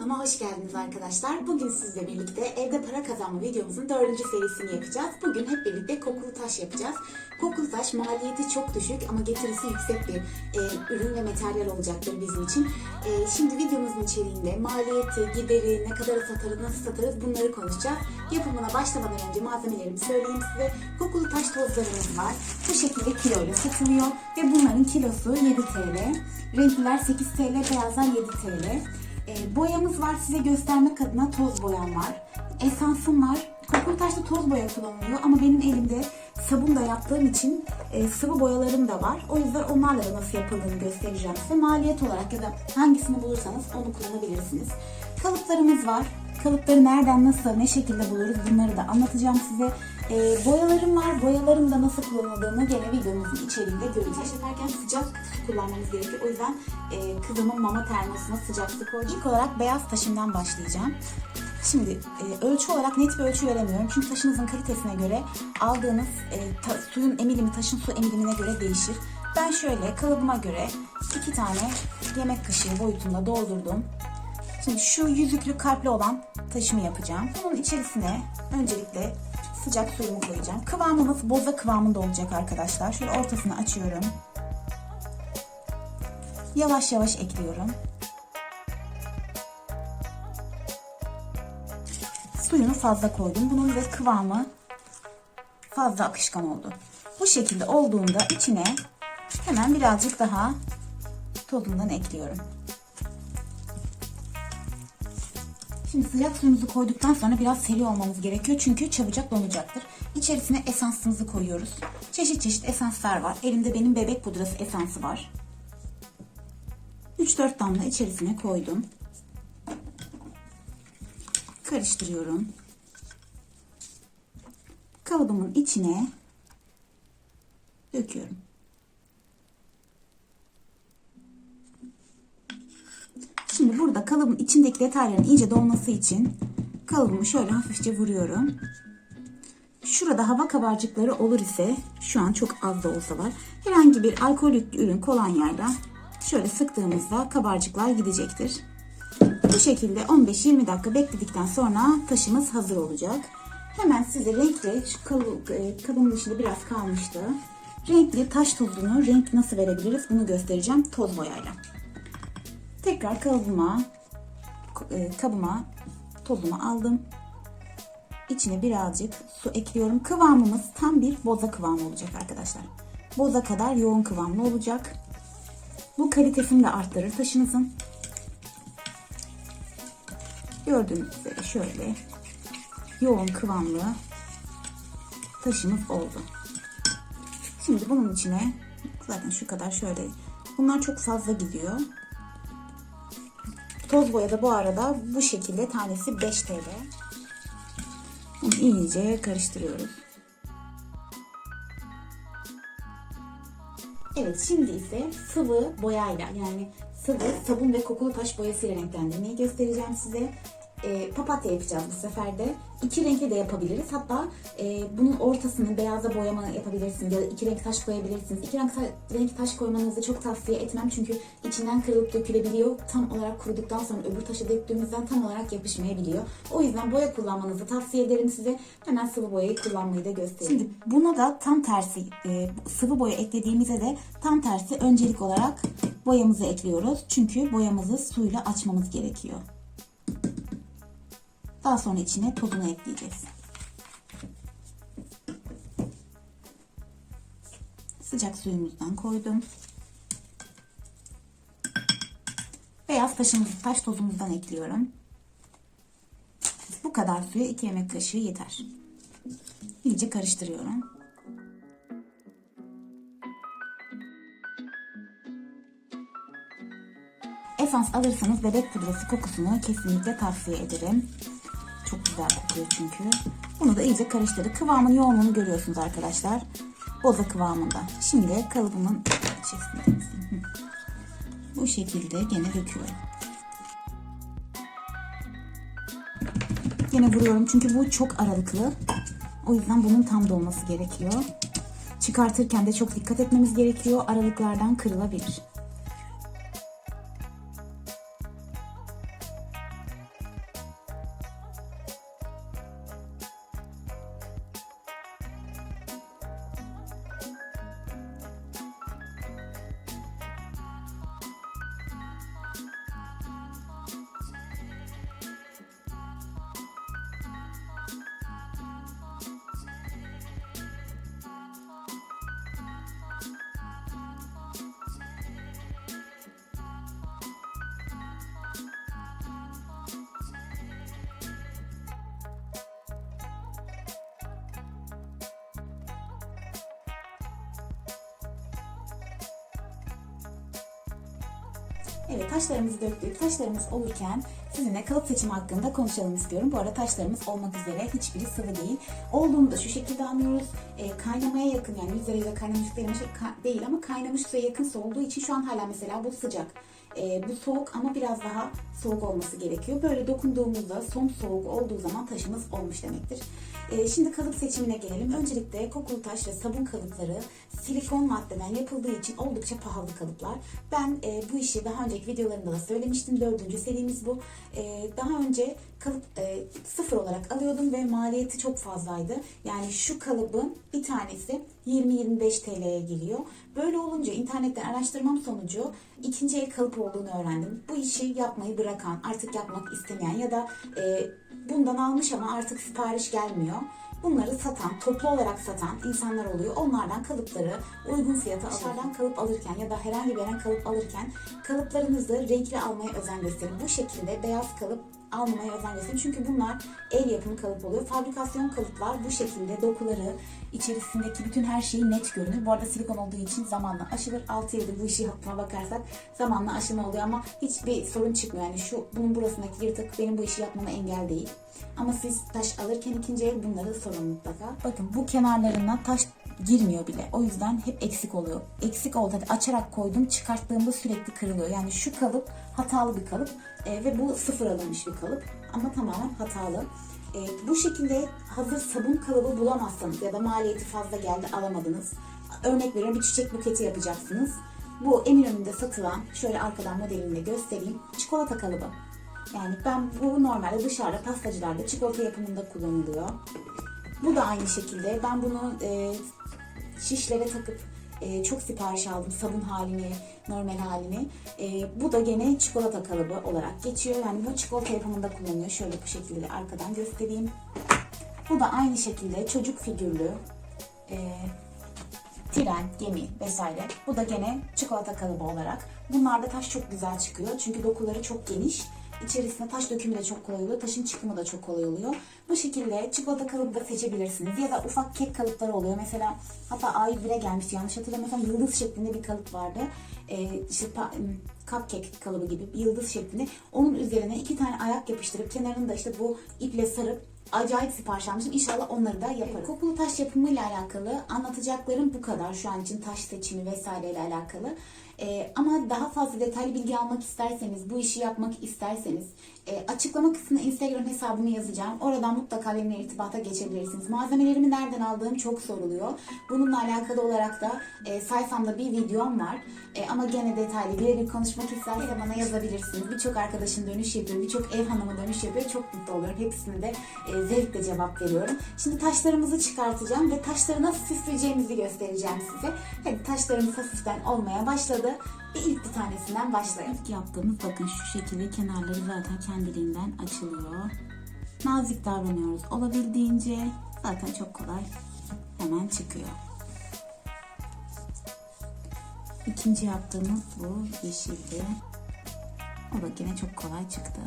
Kanalıma hoş geldiniz arkadaşlar. Bugün sizle birlikte evde para kazanma videomuzun dördüncü serisini yapacağız. Bugün hep birlikte kokulu taş yapacağız. Kokulu taş maliyeti çok düşük ama getirisi yüksek bir e, ürün ve materyal olacaktır bizim için. E, şimdi videomuzun içeriğinde maliyeti, gideri, ne kadar satarız, nasıl satarız bunları konuşacağız. Yapımına başlamadan önce malzemelerimi söyleyeyim size. Kokulu taş tozlarımız var. Bu şekilde kiloyla satılıyor ve bunların kilosu 7 TL. Renkliler 8 TL, beyazlar 7 TL. E, boyamız var size göstermek adına toz boyam var. Esansım var. Kokulu taşta toz boya kullanılıyor ama benim elimde sabun da yaptığım için e, sıvı boyalarım da var. O yüzden onlarla da nasıl yapıldığını göstereceğim size. Maliyet olarak ya da hangisini bulursanız onu kullanabilirsiniz. Kalıplarımız var. Kalıpları nereden, nasıl, ne şekilde buluruz bunları da anlatacağım size. E, boyalarım var. Boyalarım da nasıl kullanıldığını gene videomuzun içeriğinde göreceğiz. Yaparken sıcak su kullanmamız gerekiyor. O yüzden e, kızımın mama termosuna sıcak su koydum. İlk olarak beyaz taşımdan başlayacağım. Şimdi e, ölçü olarak net bir ölçü veremiyorum. Çünkü taşınızın kalitesine göre aldığınız e, ta- suyun emilimi, taşın su emilimine göre değişir. Ben şöyle kalıbıma göre iki tane yemek kaşığı boyutunda doldurdum. Şimdi şu yüzüklü kalpli olan taşımı yapacağım. Bunun içerisine öncelikle sıcak suyumu koyacağım. Kıvamımız boza kıvamında olacak arkadaşlar. Şöyle ortasını açıyorum. Yavaş yavaş ekliyorum. Suyunu fazla koydum. Bunun ve kıvamı fazla akışkan oldu. Bu şekilde olduğunda içine hemen birazcık daha tozundan ekliyorum. Şimdi sıcak suyumuzu koyduktan sonra biraz seri olmamız gerekiyor çünkü çabucak donacaktır. İçerisine esansımızı koyuyoruz. Çeşit çeşit esanslar var. Elimde benim bebek pudrası esansı var. 3-4 damla içerisine koydum. Karıştırıyorum. Kalıbımın içine döküyorum. Burada kalıbın içindeki detayların iyice dolması için kalıbımı şöyle hafifçe vuruyorum. Şurada hava kabarcıkları olur ise şu an çok az da olsa var. Herhangi bir alkolik ürün kolonyayla şöyle sıktığımızda kabarcıklar gidecektir. Bu şekilde 15-20 dakika bekledikten sonra taşımız hazır olacak. Hemen size renkli, şu kalıbı, e, kabın dışında biraz kalmıştı. Renkli taş tozunu renk nasıl verebiliriz bunu göstereceğim toz boyayla. Tekrar kalıbıma, e, kabıma tozumu aldım. İçine birazcık su ekliyorum. Kıvamımız tam bir boza kıvamı olacak arkadaşlar. Boza kadar yoğun kıvamlı olacak. Bu kalitesini de arttırır taşınızın. Gördüğünüz üzere şöyle yoğun kıvamlı taşımız oldu. Şimdi bunun içine zaten şu kadar şöyle bunlar çok fazla gidiyor. Toz boya da bu arada bu şekilde tanesi 5 TL. Bunu iyice karıştırıyoruz. Evet şimdi ise sıvı boyayla yani sıvı sabun ve kokulu taş boyasıyla renklendirmeyi göstereceğim size. E, papatya yapacağız bu sefer de. İki renkli de yapabiliriz. Hatta e, bunun ortasını beyaza boyama yapabilirsiniz ya da iki renk taş koyabilirsiniz. İki renk, ta- renk taş koymanızı çok tavsiye etmem çünkü içinden kırılıp dökülebiliyor. Tam olarak kuruduktan sonra öbür taşa döktüğümüzden tam olarak yapışmayabiliyor. O yüzden boya kullanmanızı tavsiye ederim size. Hemen sıvı boyayı kullanmayı da göstereyim. Şimdi buna da tam tersi e, sıvı boya eklediğimizde de tam tersi öncelik olarak boyamızı ekliyoruz. Çünkü boyamızı suyla açmamız gerekiyor. Daha sonra içine tozunu ekleyeceğiz. Sıcak suyumuzdan koydum. Beyaz taşımızı, taş tozumuzdan ekliyorum. Bu kadar suya 2 yemek kaşığı yeter. İyice karıştırıyorum. Esans alırsanız bebek pudrası kokusunu kesinlikle tavsiye ederim. Çok güzel kokuyor çünkü. Bunu da iyice karıştırdık. Kıvamın yoğunluğunu görüyorsunuz arkadaşlar. Boza kıvamında. Şimdi kalıbımın. Hı. Bu şekilde gene döküyorum. Gene vuruyorum çünkü bu çok aralıklı. O yüzden bunun tam dolması gerekiyor. Çıkartırken de çok dikkat etmemiz gerekiyor. Aralıklardan kırılabilir. Evet taşlarımızı döktük. Taşlarımız olurken sizinle kalıp seçimi hakkında konuşalım istiyorum. Bu arada taşlarımız olmak üzere hiçbiri sıvı değil. Olduğunu da şu şekilde anlıyoruz. E, kaynamaya yakın yani yüz derece kaynamış değil ama kaynamış suya yakın olduğu için şu an hala mesela bu sıcak. E, bu soğuk ama biraz daha soğuk olması gerekiyor. Böyle dokunduğumuzda son soğuk olduğu zaman taşımız olmuş demektir. E, şimdi kalıp seçimine gelelim. Öncelikle kokulu taş ve sabun kalıpları silikon maddeden yapıldığı için oldukça pahalı kalıplar. Ben e, bu işi daha önceki videolarımda da söylemiştim. Dördüncü serimiz bu. E, daha önce kalıp e, sıfır olarak alıyordum ve maliyeti çok fazlaydı. Yani şu kalıbın bir tanesi 20-25 TL'ye geliyor. Böyle olunca internetten araştırmam sonucu ikinci el kalıp olduğunu öğrendim. Bu işi yapmayı bırakan, artık yapmak istemeyen ya da e, bundan almış ama artık sipariş gelmiyor. Bunları satan, toplu olarak satan insanlar oluyor. Onlardan kalıpları uygun fiyata dışarıdan kalıp alırken ya da herhangi bir yerden kalıp alırken kalıplarınızı renkli almaya özen gösterin. Bu şekilde beyaz kalıp almamaya özen gösterin. Çünkü bunlar el yapımı kalıp oluyor. Fabrikasyon kalıplar bu şekilde dokuları, içerisindeki bütün her şeyi net görünür. Bu arada silikon olduğu için zamanla aşılır. 6 yıldır bu işi yapmaya bakarsak zamanla aşılma oluyor ama hiçbir sorun çıkmıyor. Yani şu bunun burasındaki yırtık benim bu işi yapmama engel değil. Ama siz taş alırken ikinci el bunları sorun mutlaka. Bakın bu kenarlarına taş girmiyor bile. O yüzden hep eksik oluyor. Eksik oldu. Hadi açarak koydum. Çıkarttığımda sürekli kırılıyor. Yani şu kalıp hatalı bir kalıp e, ve bu sıfır alınmış bir kalıp. Ama tamamen hatalı. E, bu şekilde hazır sabun kalıbı bulamazsanız ya da maliyeti fazla geldi alamadınız. Örnek veriyorum bir çiçek buketi yapacaksınız. Bu Eminönü'nde satılan şöyle arkadan modelini de göstereyim. Çikolata kalıbı. Yani ben bu normalde dışarıda pastacılarda çikolata yapımında kullanılıyor. Bu da aynı şekilde. Ben bunu e, şişlere takıp e, çok sipariş aldım. Sabun halini, normal halini. E, bu da gene çikolata kalıbı olarak geçiyor. Yani bu çikolata yapımında kullanılıyor. Şöyle bu şekilde arkadan göstereyim. Bu da aynı şekilde çocuk figürlü. E, tren, gemi vesaire. Bu da gene çikolata kalıbı olarak. Bunlarda taş çok güzel çıkıyor. Çünkü dokuları çok geniş. İçerisine taş dökümü de çok kolay oluyor. Taşın çıkımı da çok kolay oluyor. Bu şekilde çikolata kalıbı da seçebilirsiniz. Ya da ufak kek kalıpları oluyor. Mesela hatta A101'e gelmişti yanlış hatırlamıyorsam yıldız şeklinde bir kalıp vardı. Ee, işte pa- cupcake kalıbı gibi yıldız şeklinde. Onun üzerine iki tane ayak yapıştırıp kenarını da işte bu iple sarıp acayip sipariş almışım. İnşallah onları da yaparım. Kokulu taş yapımıyla alakalı anlatacaklarım bu kadar. Şu an için taş seçimi vesaireyle alakalı. Ee, ama daha fazla detaylı bilgi almak isterseniz, bu işi yapmak isterseniz e, açıklama kısmına Instagram hesabımı yazacağım. Oradan mutlaka benimle irtibata geçebilirsiniz. Malzemelerimi nereden aldığım çok soruluyor. Bununla alakalı olarak da e, sayfamda bir videom var. E, ama gene detaylı birebir konuşmak isterse bana yazabilirsiniz. Birçok arkadaşım dönüş yapıyor, birçok ev hanımı dönüş yapıyor. Çok mutlu oluyorum. Hepsine de e, zevkle cevap veriyorum. Şimdi taşlarımızı çıkartacağım ve taşları nasıl süsleyeceğimizi göstereceğim size. Hadi taşlarımız hafiften olmaya başladı. Bir ilk bir tanesinden başlayalım. İlk yaptığımız bakın şu şekilde kenarları zaten kendiliğinden açılıyor. Nazik davranıyoruz olabildiğince. Zaten çok kolay hemen çıkıyor. İkinci yaptığımız bu yeşildi. O da yine çok kolay çıktı.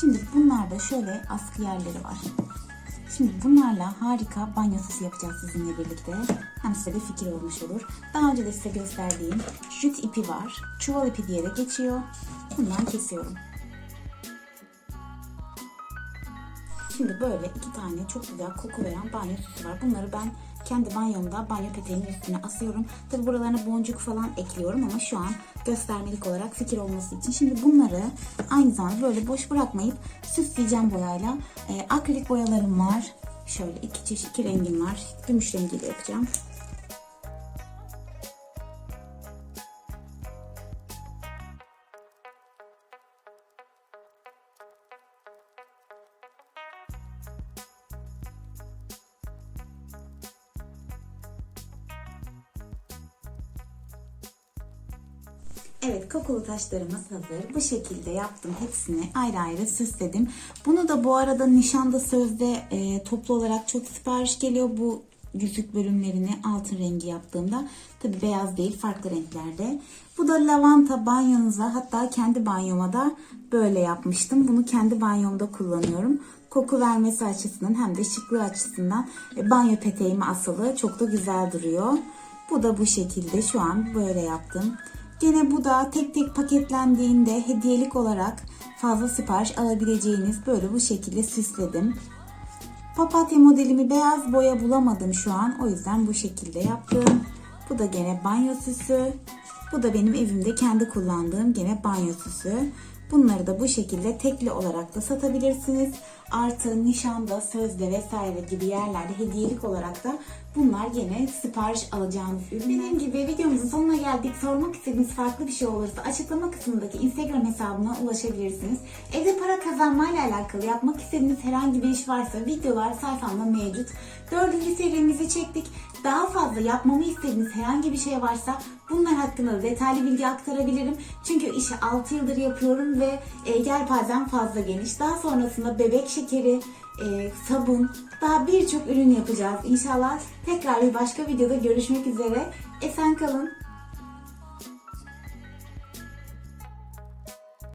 Şimdi bunlarda şöyle askı yerleri var. Şimdi bunlarla harika banyo sosu yapacağız sizinle birlikte. Hem size bir fikir olmuş olur. Daha önce de size gösterdiğim jüt ipi var. Çuval ipi diye de geçiyor. Bundan kesiyorum. Şimdi böyle iki tane çok güzel koku veren banyo sosu var. Bunları ben kendi banyomda banyo peteğinin üstüne asıyorum. Tabi buralarına boncuk falan ekliyorum ama şu an göstermelik olarak fikir olması için. Şimdi bunları aynı zamanda böyle boş bırakmayıp süsleyeceğim boyayla. Ee, akrilik boyalarım var. Şöyle iki çeşit iki rengim var. Gümüş rengiyle yapacağım. Evet kokulu taşlarımız hazır. Bu şekilde yaptım. Hepsini ayrı ayrı süsledim. Bunu da bu arada nişanda sözde e, toplu olarak çok sipariş geliyor. Bu yüzük bölümlerini altın rengi yaptığımda. Tabi beyaz değil farklı renklerde. Bu da lavanta banyonuza hatta kendi banyoma da böyle yapmıştım. Bunu kendi banyomda kullanıyorum. koku vermesi açısından hem de şıklığı açısından e, banyo peteğime asılı çok da güzel duruyor. Bu da bu şekilde şu an böyle yaptım. Gene bu da tek tek paketlendiğinde hediyelik olarak fazla sipariş alabileceğiniz böyle bu şekilde süsledim. Papatya modelimi beyaz boya bulamadım şu an. O yüzden bu şekilde yaptım. Bu da gene banyo süsü. Bu da benim evimde kendi kullandığım gene banyo süsü. Bunları da bu şekilde tekli olarak da satabilirsiniz. Artı nişanda, sözde vesaire gibi yerlerde hediyelik olarak da bunlar gene sipariş alacağınız ürün. Dediğim gibi videomuzun sonuna geldik. Sormak istediğiniz farklı bir şey olursa açıklama kısmındaki Instagram hesabına ulaşabilirsiniz. Evde para kazanmayla alakalı yapmak istediğiniz herhangi bir iş varsa videolar sayfamda mevcut. Dördüncü serimizi çektik. Daha fazla yapmamı istediğiniz herhangi bir şey varsa bunlar hakkında da detaylı bilgi aktarabilirim. Çünkü işi 6 yıldır yapıyorum ve e, yelpazem fazla geniş. Daha sonrasında bebek şekeri, e, sabun, daha birçok ürün yapacağız. İnşallah tekrar bir başka videoda görüşmek üzere. Esen kalın.